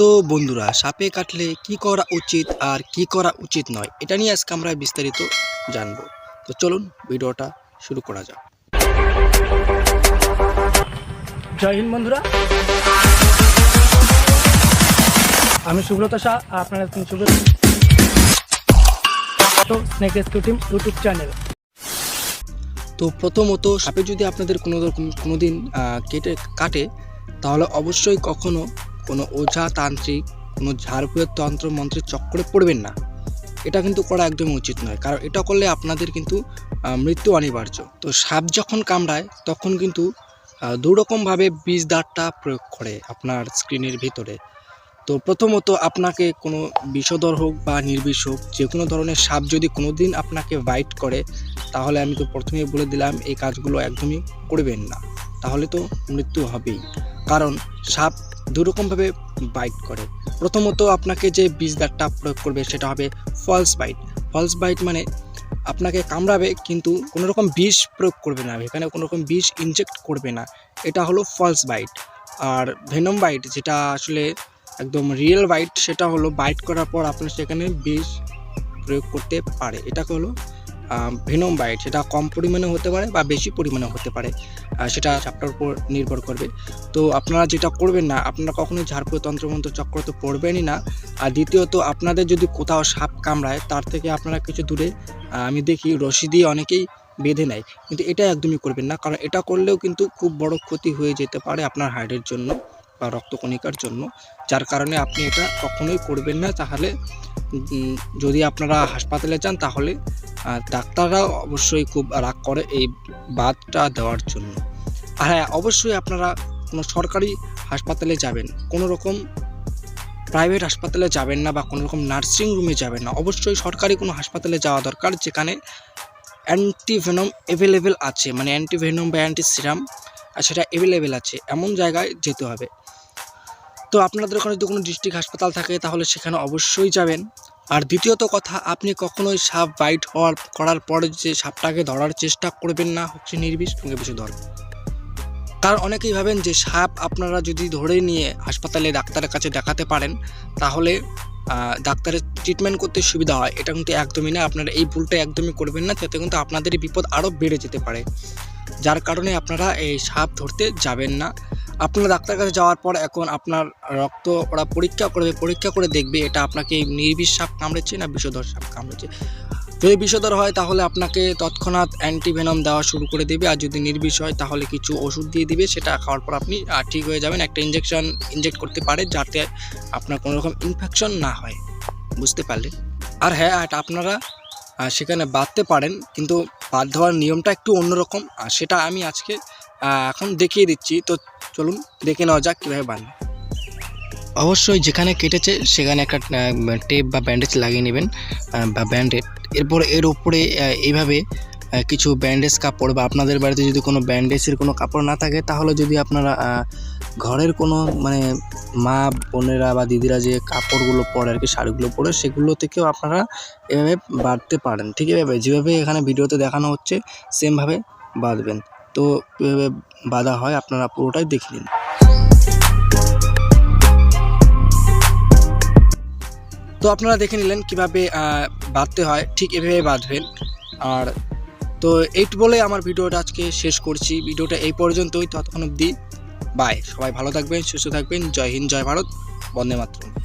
তো বন্ধুরা সাপে কাটলে কি করা উচিত আর কি করা উচিত নয় এটা নিয়ে আজকে আমরা বিস্তারিত জানব। তো চলুন ভিডিওটা শুরু করা যাক। জয় হিন্দ বন্ধুরা। আমি সুব্রত শাহ আপনারা সুব্রত তো snake rescue team YouTube channel তো প্রথমত সাপে যদি আপনাদের কোনো রকম কোনো দিন কেটে কাটে তাহলে অবশ্যই কখনো কোনো ওঝা তান্ত্রিক, কোনো ঝাড়ফুঁয়ের তন্ত্র মন্ত্রের চক্করে পড়বেন না। এটা কিন্তু করা একদমই উচিত নয়, কারণ এটা করলে আপনাদের কিন্তু মৃত্যু অনিবার্য। তো সাপ যখন কামড়ায়, তখন কিন্তু দুরকমভাবে বীজ দাঁতটা প্রয়োগ করে আপনার স্ক্রিনের ভিতরে। তো প্রথমত আপনাকে কোনো বিষধর হোক বা নির্বিষ হোক যে কোনো ধরনের সাপ যদি কোনো দিন আপনাকে বাইট করে, তাহলে আমি তো প্রথমেই বলে দিলাম, এই কাজগুলো একদমই করবেন না। তাহলে তো মৃত্যু হবেই। কারণ সাপ দুরকমভাবে বাইট করে। প্রথমত আপনাকে যে বীজ দাঁতটা প্রয়োগ করবে সেটা হবে ফলস বাইট ফলস বাইট মানে আপনাকে কামড়াবে কিন্তু কোনো রকম বিষ প্রয়োগ করবে না, এখানে কোনো রকম বিষ ইনজেক্ট করবে না। এটা হলো ফলস বাইট আর ভেনম বাইট যেটা আসলে একদম রিয়েল বাইট সেটা হলো বাইট করার পর আপনার সেখানে বিষ প্রয়োগ করতে পারে। এটাকে হলো ভেনম বাইট, সেটা কম পরিমাণে হতে পারে বা বেশি পরিমাণে হতে পারে সেটা চাপটার উপর নির্ভর করবে। তো আপনারা যেটা করবেন না, আপনারা কখনোই ঝাড়পুর তন্ত্রমন্ত্র চক্র তো পড়বেনই না। আর দ্বিতীয়ত, আপনাদের যদি কোথাও সাপ কামড়ায়, তার থেকে আপনারা কিছু দূরে আমি দেখি রশি দিয়ে অনেকেই বেঁধে নেয়, কিন্তু এটা একদমই করবেন না। কারণ এটা করলেও কিন্তু খুব বড় ক্ষতি হয়ে যেতে পারে আপনার হার্টের জন্য বা রক্তকণিকার জন্য। যার কারণে আপনি এটা কখনোই করবেন না। তাহলে যদি আপনারা হাসপাতালে যান, তাহলে আহ, ডাক্তাররা অবশ্যই খুব রাগ করে এই বাদটা দেওয়ার জন্য। আর হ্যাঁ অবশ্যই আপনারা কোনো সরকারি হাসপাতালে যাবেন কোনো রকম প্রাইভেট হাসপাতালে যাবেন না বা কোনো রকম নার্সিং রুমে যাবেন না। অবশ্যই সরকারি কোনো হাসপাতালে যাওয়া দরকার যেখানে অ্যান্টিভেনম অ্যাভেলেবেল আছে মানে অ্যান্টিভেনম বা অ্যান্টি সিরাম সেটা অ্যাভেলেবেল আছে এমন জায়গায় যেতে হবে। তো আপনাদের ওখানে যদি কোনো ডিস্ট্রিক্ট হাসপাতাল থাকে তাহলে সেখানে অবশ্যই যাবেন। আর দ্বিতীয়ত কথা, আপনি কখনোই সাপ বাইট হওয়ার, করার পরে যে সাপটাকে ধরার চেষ্টা করবেন না হচ্ছে নির্বিষ সঙ্গে বেশি ধর কারণ অনেকেই ভাবেন যে সাপ আপনারা যদি ধরে নিয়ে হাসপাতালে ডাক্তারের কাছে দেখাতে পারেন, তাহলে ডাক্তারের ট্রিটমেন্ট করতে সুবিধা হয়। এটা কিন্তু একদমই না, আপনারা এই ভুলটা একদমই করবেন না তাতে কিন্তু আপনাদের বিপদ আরও বেড়ে যেতে পারে। যার কারণে আপনারা এই সাপ ধরতে যাবেন না। আপনারা ডাক্তার কাছে যাওয়ার পর এখন আপনার রক্ত ওরা পরীক্ষা করবে, পরীক্ষা করে দেখবে এটা আপনাকে নির্বিষ সাপ কামড়েছে না বিষধর সাপ কামড়েছে। যদি বিষধর হয় তাহলে আপনাকে তৎক্ষণাৎ অ্যান্টিভেনম দেওয়া শুরু করে দেবে আর যদি নির্বিষ হয় তাহলে কিছু ওষুধ দিয়ে দিবে, সেটা খাওয়ার পর আপনি ঠিক হয়ে যাবেন। একটা ইঞ্জেকশন ইনজেক্ট করতে পারে যাতে আপনার কোনো রকম ইনফেকশন না হয়। বুঝতে পারলেন? আর হ্যাঁ আপনারা সেখানে বাঁধতে পারেন, কিন্তু বাদ দেওয়ার নিয়মটা একটু অন্যরকম। আর সেটা আমি আজকে এখন দেখিয়ে দিচ্ছি। তো চলুন, দেখে নেওয়া যাক কীভাবে বাঁধবে অবশ্যই যেখানে কেটেছে, সেখানে একটা টেপ বা ব্যান্ডেজ লাগিয়ে নেবেন বা ব্যান্ডেড এরপর এর উপরে এইভাবে কিছু ব্যান্ডেজ কাপড় বা আপনাদের বাড়িতে যদি কোনো ব্যান্ডেজের কোনো কাপড় না থাকে, তাহলে যদি আপনারা ঘরের কোনো মানে মা বোনেরা বা দিদিরা যে কাপড়গুলো পরে আর কি, শাড়িগুলো পরে, সেগুলো থেকেও আপনারা এভাবে বাঁধতে পারেন। ঠিক এভাবে, যেভাবে এখানে ভিডিওতে দেখানো হচ্ছে, সেমভাবে বাঁধবেন। তো এভাবে বাঁধা হয়, আপনারা পুরোটাই দেখে নিন। তো আপনারা দেখে নিলেন কীভাবে বাঁধতে হয়, ঠিক এভাবে বাঁধবেন। আর তো এইট বলে আমার ভিডিওটা আজকে শেষ করছি। ভিডিওটা এই পর্যন্তই, ততক্ষণ অবধি বাই সবাই ভালো থাকবেন সুস্থ থাকবেন। জয় হিন্দ জয় ভারত। বন্দে মাতরম।